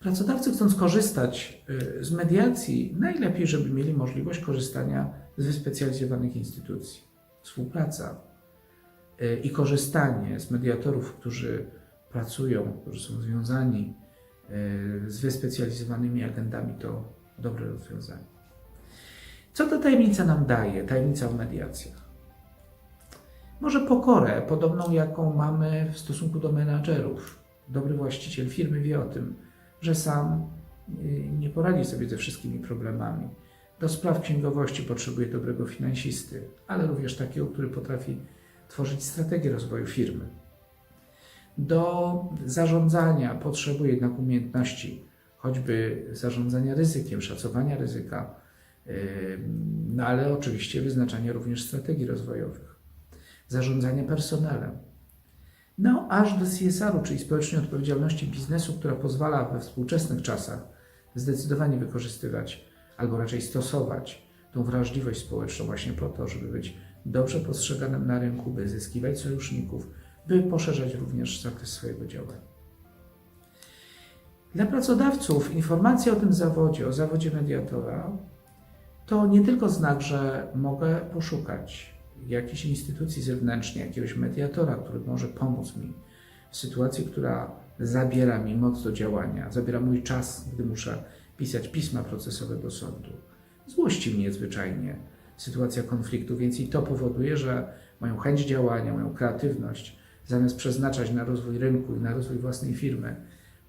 Pracodawcy chcąc korzystać y, z mediacji, najlepiej, żeby mieli możliwość korzystania z wyspecjalizowanych instytucji. Współpraca y, i korzystanie z mediatorów, którzy pracują, którzy są związani y, z wyspecjalizowanymi agendami, to dobre rozwiązanie. Co ta tajemnica nam daje, tajemnica o mediacjach? Może pokorę, podobną jaką mamy w stosunku do menadżerów. Dobry właściciel firmy wie o tym, że sam y, nie poradzi sobie ze wszystkimi problemami. Do spraw księgowości potrzebuje dobrego finansisty, ale również takiego, który potrafi tworzyć strategię rozwoju firmy. Do zarządzania potrzebuje jednak umiejętności, choćby zarządzania ryzykiem, szacowania ryzyka, yy, no ale oczywiście wyznaczania również strategii rozwojowych, zarządzania personelem. No, aż do CSR-u, czyli społecznej odpowiedzialności biznesu, która pozwala we współczesnych czasach zdecydowanie wykorzystywać, albo raczej stosować tą wrażliwość społeczną właśnie po to, żeby być dobrze postrzeganym na rynku, by zyskiwać sojuszników, by poszerzać również zakres swojego działania. Dla pracodawców informacja o tym zawodzie, o zawodzie mediatora, to nie tylko znak, że mogę poszukać jakiejś instytucji zewnętrznej, jakiegoś mediatora, który może pomóc mi w sytuacji, która zabiera mi moc do działania, zabiera mój czas, gdy muszę pisać pisma procesowe do sądu. Złości mnie zwyczajnie sytuacja konfliktu, więc i to powoduje, że moją chęć działania, moją kreatywność, zamiast przeznaczać na rozwój rynku i na rozwój własnej firmy,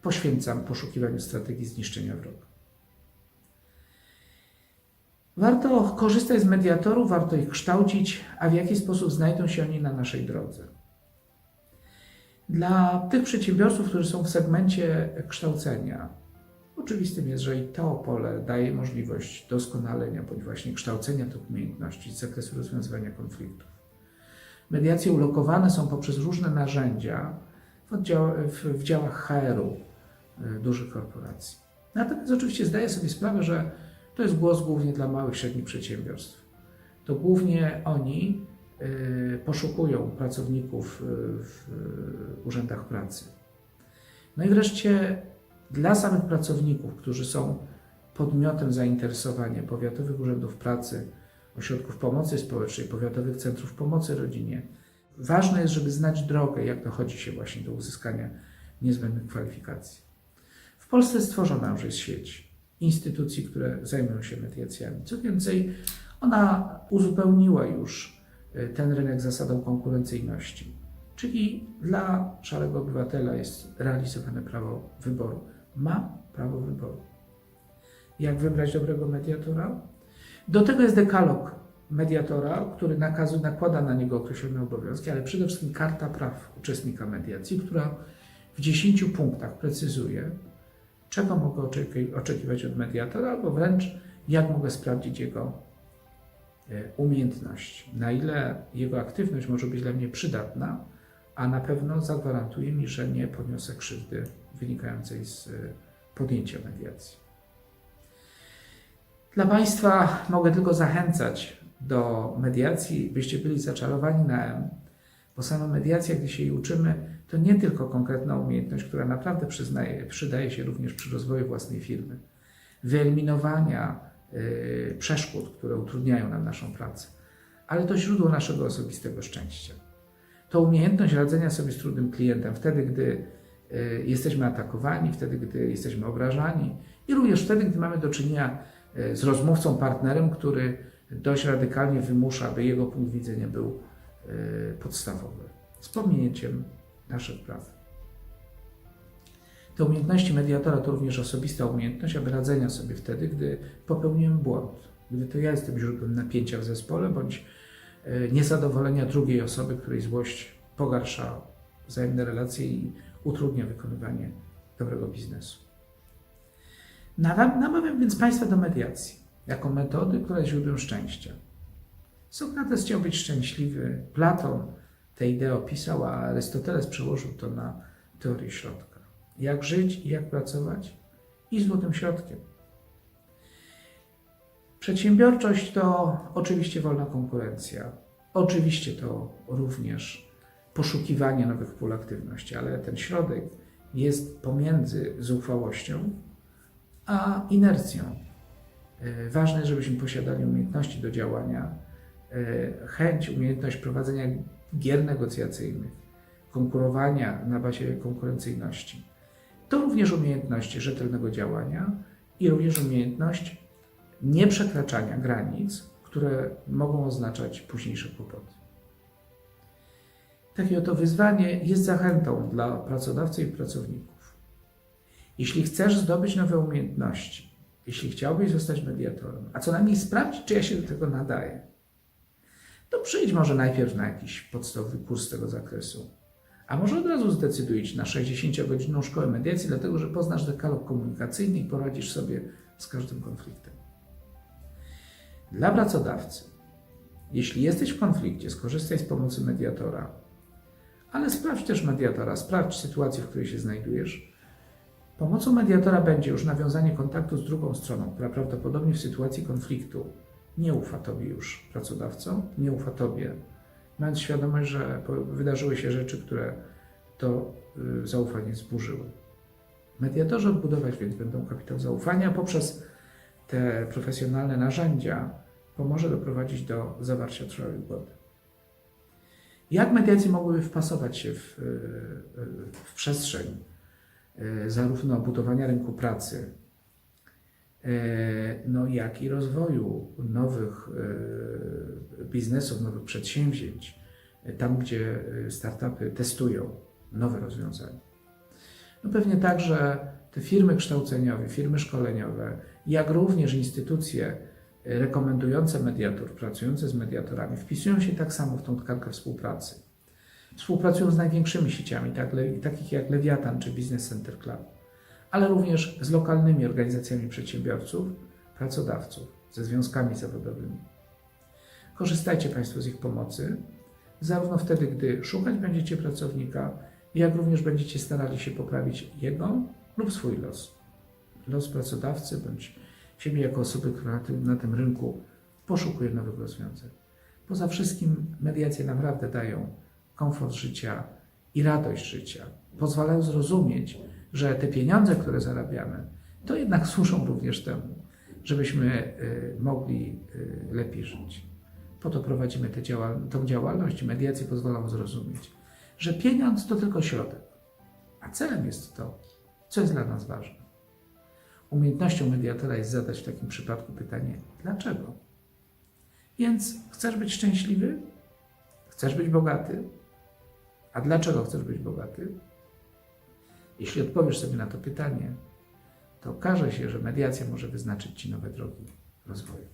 poświęcam poszukiwaniu strategii zniszczenia wroga. Warto korzystać z mediatorów, warto ich kształcić, a w jaki sposób znajdą się oni na naszej drodze. Dla tych przedsiębiorców, którzy są w segmencie kształcenia, oczywistym jest, że i to pole daje możliwość doskonalenia bądź właśnie kształcenia tych umiejętności z zakresu rozwiązywania konfliktów. Mediacje ulokowane są poprzez różne narzędzia w, oddział, w, w działach HR-u y, dużych korporacji. Natomiast oczywiście zdaję sobie sprawę, że to jest głos głównie dla małych, średnich przedsiębiorstw. To głównie oni y, poszukują pracowników y, w y, urzędach pracy. No i wreszcie dla samych pracowników, którzy są podmiotem zainteresowania powiatowych urzędów pracy, ośrodków pomocy społecznej, powiatowych centrów pomocy rodzinie, ważne jest, żeby znać drogę, jak dochodzi się właśnie do uzyskania niezbędnych kwalifikacji. W Polsce stworzona już jest sieć instytucji, które zajmują się mediacjami. Co więcej, ona uzupełniła już y, ten rynek zasadą konkurencyjności, czyli dla szarego obywatela jest realizowane prawo wyboru. Ma prawo wyboru. Jak wybrać dobrego mediatora? Do tego jest dekalog mediatora, który nakazu, nakłada na niego określone obowiązki, ale przede wszystkim karta praw uczestnika mediacji, która w 10 punktach precyzuje, czego mogę oczeki- oczekiwać od mediatora, albo wręcz jak mogę sprawdzić jego e, umiejętności, na ile jego aktywność może być dla mnie przydatna, a na pewno zagwarantuje mi, że nie poniosę krzywdy wynikającej z e, podjęcia mediacji. Dla Państwa mogę tylko zachęcać do mediacji, byście byli zaczarowani na M, bo sama mediacja, gdy się jej uczymy, to nie tylko konkretna umiejętność, która naprawdę przyznaje, przydaje się również przy rozwoju własnej firmy, wyeliminowania y, przeszkód, które utrudniają nam naszą pracę, ale to źródło naszego osobistego szczęścia. To umiejętność radzenia sobie z trudnym klientem wtedy, gdy y, jesteśmy atakowani, wtedy, gdy jesteśmy obrażani i również wtedy, gdy mamy do czynienia y, z rozmówcą, partnerem, który dość radykalnie wymusza, aby jego punkt widzenia był y, podstawowy, z pominięciem naszych praw. Te umiejętności mediatora to również osobista umiejętność, aby radzenia sobie wtedy, gdy popełniłem błąd, gdy to ja jestem źródłem napięcia w zespole bądź y, niezadowolenia drugiej osoby, której złość pogarsza wzajemne relacje i utrudnia wykonywanie dobrego biznesu. Namawiam więc Państwa do mediacji jako metody, która jest źródłem szczęścia. Sokrates chciał być szczęśliwy, Platon tę ideę opisał, a Arystoteles przełożył to na teorię środka. Jak żyć i jak pracować? I złotym środkiem. Przedsiębiorczość to oczywiście wolna konkurencja. Oczywiście to również poszukiwanie nowych pól aktywności, ale ten środek jest pomiędzy zuchwałością a inercją. E, Ważne żebyśmy posiadali umiejętności do działania, e, chęć, umiejętność prowadzenia gier negocjacyjnych, konkurowania na bazie konkurencyjności. To również umiejętność rzetelnego działania i również umiejętność nieprzekraczania granic, które mogą oznaczać późniejsze kłopoty. Takie oto wyzwanie jest zachętą dla pracodawcy i pracowników. Jeśli chcesz zdobyć nowe umiejętności, jeśli chciałbyś zostać mediatorem, a co najmniej sprawdzić, czy ja się do tego nadaję, to przyjdź może najpierw na jakiś podstawowy kurs tego zakresu. A może od razu zdecyduj iść na 60-godzinną szkołę mediacji, dlatego że poznasz dekalog komunikacyjny i poradzisz sobie z każdym konfliktem. Dla pracodawcy, jeśli jesteś w konflikcie, skorzystaj z pomocy mediatora, ale sprawdź też mediatora, sprawdź sytuację, w której się znajdujesz. Pomocą mediatora będzie już nawiązanie kontaktu z drugą stroną, która prawdopodobnie w sytuacji konfliktu nie ufa Tobie już pracodawco, nie ufa Tobie, mając świadomość, że wydarzyły się rzeczy, które to y, zaufanie zburzyły. Mediatorzy odbudować więc będą kapitał zaufania poprzez te profesjonalne narzędzia pomoże doprowadzić do zawarcia trwałej ugody. Jak mediacje mogłyby wpasować się w, y, y, w przestrzeń zarówno budowania rynku pracy, no, jak i rozwoju nowych y, biznesów, nowych przedsięwzięć, y, tam gdzie startupy testują nowe rozwiązania. No pewnie także te firmy kształceniowe, firmy szkoleniowe, jak również instytucje rekomendujące mediator, pracujące z mediatorami, wpisują się tak samo w tą tkankę współpracy. Współpracują z największymi sieciami, tak, takich jak Lewiatan czy Business Center Club, ale również z lokalnymi organizacjami przedsiębiorców, pracodawców, ze związkami zawodowymi. Korzystajcie Państwo z ich pomocy, zarówno wtedy, gdy szukać będziecie pracownika, jak również będziecie starali się poprawić jego lub swój los. Los pracodawcy bądź siebie jako osoby, która na tym, rynku poszukuje nowych rozwiązań. Poza wszystkim mediacje naprawdę dają komfort życia i radość życia. Pozwalają zrozumieć, że te pieniądze, które zarabiamy, to jednak służą również temu, żebyśmy y, mogli y, lepiej żyć. Po to prowadzimy tę działal- tą działalność i mediacje pozwolą zrozumieć, że pieniądz to tylko środek, a celem jest to, co jest dla nas ważne. Umiejętnością mediatora jest zadać w takim przypadku pytanie: dlaczego? Więc chcesz być szczęśliwy? Chcesz być bogaty? A dlaczego chcesz być bogaty? Jeśli odpowiesz sobie na to pytanie, to okaże się, że mediacja może wyznaczyć Ci nowe drogi rozwoju.